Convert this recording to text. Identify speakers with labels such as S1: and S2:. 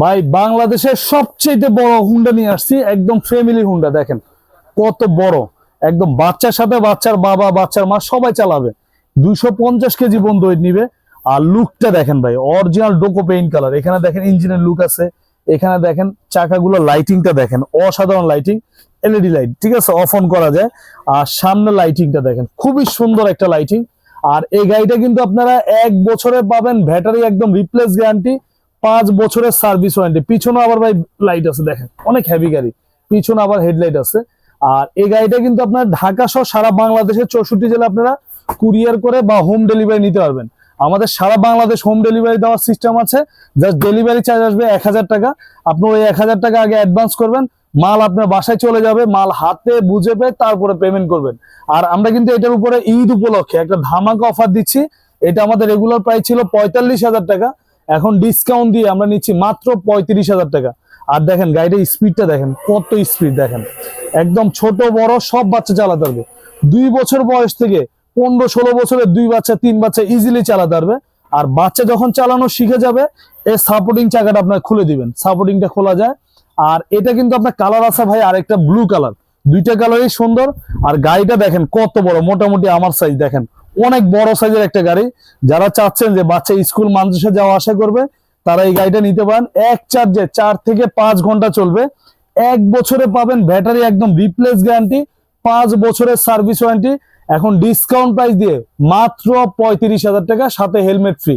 S1: ভাই, বাংলাদেশের সবচেয়ে বড় হুন্ডা নিয়ে আসছি, একদম ফ্যামিলি হুন্ডা, দেখেন। কত বড়। একদম বাচ্চার সাথে বাচ্চার বাবা, বাচ্চার মা সবাই চালাবে। দুইশো পঞ্চাশ কেজি বন্ধ নিবে। আর লুকটা দেখেন ভাই অরিজিনাল ডোকো পেইন্ট কালার এখানে দেখেন ইঞ্জিনের লুক আছে। এখানে দেখেন চাকাগুলো লাইটিংটা দেখেন, অসাধারণ লাইটিং এলইডি লাইট ঠিক আছে? অফ অন করা যায়। আর সামনে লাইটিংটা দেখেন, খুবই সুন্দর একটা লাইটিং আর এই গাড়িটা কিন্তু আপনারা এক বছরে পাবেন ব্যাটারি একদম রিপ্লেস গ্যারান্টি পাঁচ বছরের সার্ভিস ওয়ারেন্টি। পিছনে আবার ভাই লাইট আছে, দেখেন। অনেক হেভি গাড়ি। পিছনে আবার হেডলাইট আছে। আর এই গাড়িটা কিন্তু আপনার ঢাকা সহ সারা বাংলাদেশের চৌষট্টি জেলা আপনারা কুরিয়ার করে বা হোম ডেলিভারি নিতে পারবেন। আমাদের সারা বাংলাদেশ হোম ডেলিভারি দেওয়ার সিস্টেম আছে। জাস্ট ডেলিভারি চার্জ আসবে এক হাজার টাকা। আপনি ওই এক হাজার টাকা আগে অ্যাডভান্স করবেন। মাল আপনার বাসায় চলে যাবে, মাল হাতে বুঝে পেয়ে তারপরে পেমেন্ট করবেন। আর আমরা কিন্তু এটার উপরে ঈদ উপলক্ষে একটা ধামাকা অফার দিচ্ছি। এটা আমাদের রেগুলার প্রাইস ছিল পঁয়তাল্লিশ হাজার টাকা। এখন ডিসকাউন্ট দিয়ে আমরা নিচ্ছি মাত্র পঁয়ত্রিশ হাজার টাকা। আর দেখেন গাড়ির স্পিডটা দেখেন, কত স্পিড দেখেন। একদম ছোট, বড়, সব বাচ্চা চালাতে পারবে। দুই বছর বয়স থেকে পনেরো, ষোলো বছরের দুই বাচ্চা, তিন বাচ্চা ইজিলি চালাতে পারবে। আর বাচ্চা যখন চালানো শিখে যাবে এই সাপোর্টিং চাকাটা আপনার খুলে দিবেন। সাপোর্টিংটা খোলা যায়। আর এটা কিন্তু আপনার কালার আছে ভাই, আরেকটা ব্লু কালার দুইটা কালারই সুন্দর। আর গাড়িটা দেখেন, কত বড়, মোটামুটি আমার সাইজ দেখেন। অনেক বড় সাইজের একটা গাড়ি। যারা চাচ্ছেন যে বাচ্চা স্কুল মানুষের যাওয়া আসা করবে, তারা এই গাড়িটা নিতে পারেন। এক চার্জে চার থেকে পাঁচ ঘণ্টা চলবে। এক বছরে পাবেন ব্যাটারি একদম রিপ্লেস গ্যারান্টি পাঁচ বছরের সার্ভিস ওয়ারেন্টি এখন ডিসকাউন্ট প্রাইস দিয়ে মাত্র পঁয়ত্রিশ হাজার টাকা, সাথে হেলমেট ফ্রি